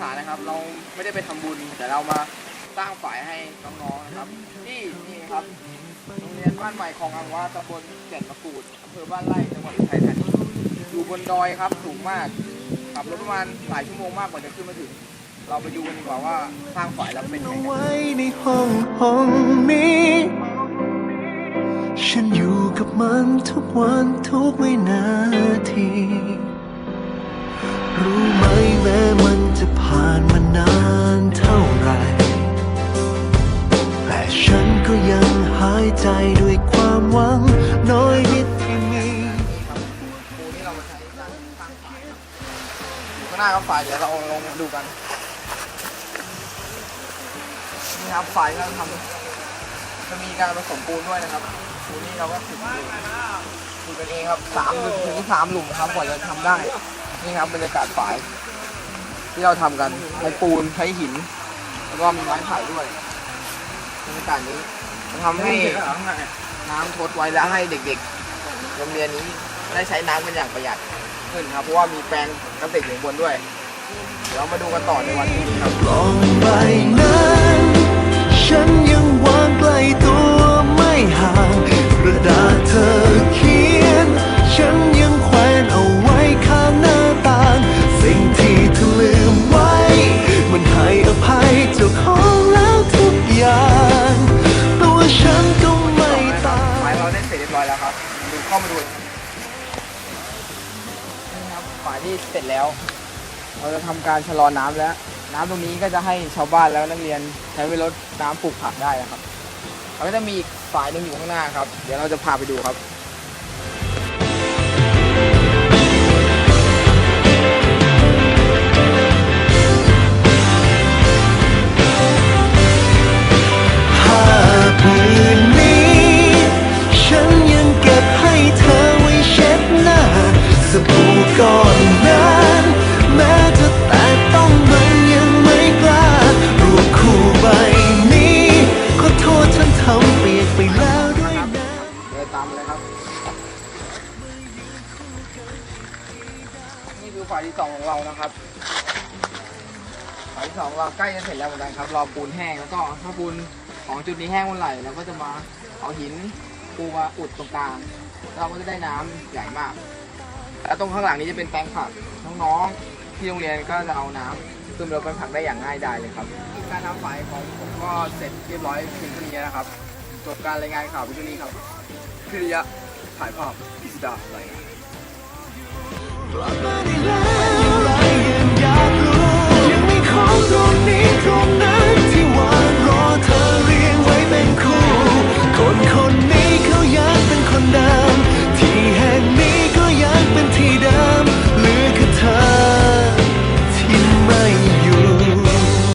ษานะครับ เราไม่ได้ไปทำบุญ แต่เรามาสร้างฝ่ายให้น้องๆนะครับ ที่นี่ครับโรงเรียนบ้านใหม่ของอังวาตำบลแก่นมะกรูดอำเภอบ้านไร่จังหวัดอุทัยธานีอยู่บนดอยครับสูงมากขับรถประมาณหลายชั่วโมงมากกว่าจะขึ้นมาถึง เราไปดูกันดีกว่าว่าสร้างฝ่ายแล้วเป็นยังไงในห้องห้องนี้ฉันอยู่กับมันทุกวันทุกวินาทีรู้านานเท่าไร แต่ฉันก็ยังหายใจด้วยความหวังน้อยนิดที่มีครับปูที่เราใช้สร้างสร้างฝายครับอยู่ข้างหน้าครับฝายเดี๋ยวเราลองดูกัน นี่ครับฝายที่เราทำจะมีการผสมปูนด้วยนะครับ ปูนนี่เราก็ขุดดูขุดกันเองครับสามหลุมถึงสามหลุมครับกว่าจะทำได้ นี่ครับบรรยากาศฝาย ที่เราทำกันใช้ปูนใช้หิน แล้วก็มีไม้ไผ่ด้วยบรรยากาศนี้ทำให้น้ำทดไว้แล้วให้เด็กๆ โรงเรียนนี้ได้ใช้น้ำกันอย่างประหยัดขึ้นครับ เพราะว่ามีแปลงเกษตรอยู่บนด้วย เดี๋ยวเรามาดูกันต่อในวันนี้ครับ ร้อยแล้วครับดูเข้ามาดูนี่ครับฝายที่เสร็จแล้ว เราจะทำการชะลอน้ำแล้ว น้ำตรงนี้ก็จะให้ชาวบ้านแล้วนักเรียนใช้ไปลดน้ำปลูกผักได้นะครับแล้วก็จะมีอีกฝ่ายหนึ่งอยู่ข้างหน้าครับ เดี๋ยวเราจะพาไปดูครับ คือฝ่ายที่สองของเรานะครับฝ่ายที่สองเราใกล้จะเสร็จแล้วเหมือนกันครับ รอปูนแห้งแล้วก็ถ้าปูนของจุดนี้แห้งเมื่อไหร่เราก็จะมาเอาหินปูมาอุดตรงกลางแล้วเราก็จะได้น้ำใหญ่มาก แล้วตรงข้างหลังนี้จะเป็นแปลงผักน้องๆที่โรงเรียนก็จะเอาน้ำขึ้นไปเป็นผักได้อย่างง่ายดายเลยครับการทำฝ่ายของผมก็เสร็จเรียบร้อยเพียงเท่านี้นะครับจบการรายงานข่าวพียงเท่านี้ครับพิริยะถ่ายภาพพิสดารายงาน Love money, love.